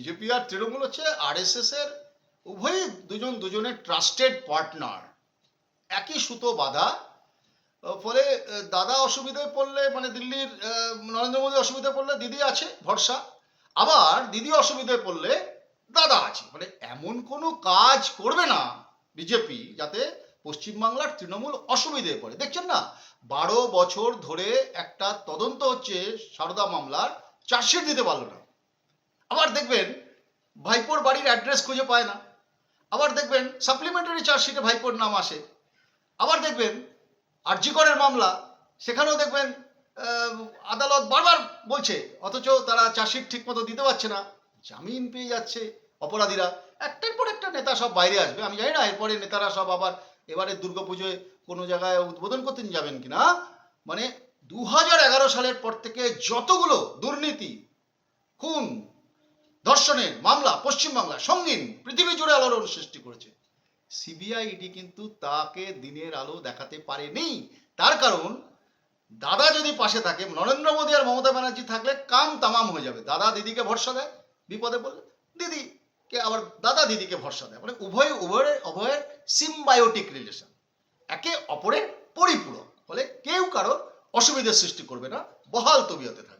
BJP আর তৃণমূল হচ্ছে RSS এর উভয়ই দুজন দুজনের ট্রাস্টেড পার্টনার একই সুতো বাঁধা। ফলে দাদা অসুবিধায় পড়লে মানে দিল্লির নরেন্দ্র মোদী অসুবিধায় পড়লে দিদি আছে, ভরসা। আবার দিদি অসুবিধায় পড়লে দাদা আছে। মানে এমন কোনো কাজ করবে না বিজেপি যাতে পশ্চিমবাংলার তৃণমূল অসুবিধায় পড়ে। দেখছেন না? বারো বছর ধরে একটা তদন্ত হচ্ছে সারদা মামলার, চার্জশিট দিতে পারল না। আবার দেখবেন ভাইপোর বাড়ির অ্যাড্রেস খুঁজে পায় না। আবার দেখবেন সাপ্লিমেন্টারি চার্জশিটে ভাইপোর নাম আসে। আবার দেখবেন আরজিকরের মামলা, সেখানেও দেখবেন আদালত বারবার বলছে, অথচ তারা চার্জশিট ঠিক মতো দিতে পারছে না। জামিন পেয়ে যাচ্ছে অপরাধীরা। একটার পর একটা নেতা সব বাইরে আসবে। আমি জানি না, এরপরে নেতারা সব আবার এবারে দুর্গাপুজোয় কোনো জায়গায় উদ্বোধন করতে যাবেন কিনা। মানে দু হাজার এগারো সালের পর থেকে যতগুলো দুর্নীতি, খুন ধর্ষণের মামলা পশ্চিমবাংলা সঙ্গীন, পৃথিবী জুড়ে আলোড়ন সৃষ্টি করেছে। সিবিআই ইডি কিন্তু তাকে দিনের আলো দেখাতে পারেনি। তার কারণ, দাদা যদি পাশে থাকে, নরেন্দ্র মোদী আর মমতা ব্যানার্জি থাকলে কাম তামাম হয়ে যাবে। দাদা দিদিকে ভরসা দেয়, বিপদে পড়লে দিদি কে আবার দাদা দিদিকে ভরসা দেয়। মানে উভয়, উভয়ের উভয়ের সিম্বায়োটিক রিলেশন একে অপরের পরিপূরক। ফলে কেউ কারোর অসুবিধার সৃষ্টি করবে না। বহাল তবিয়তে থাকবে।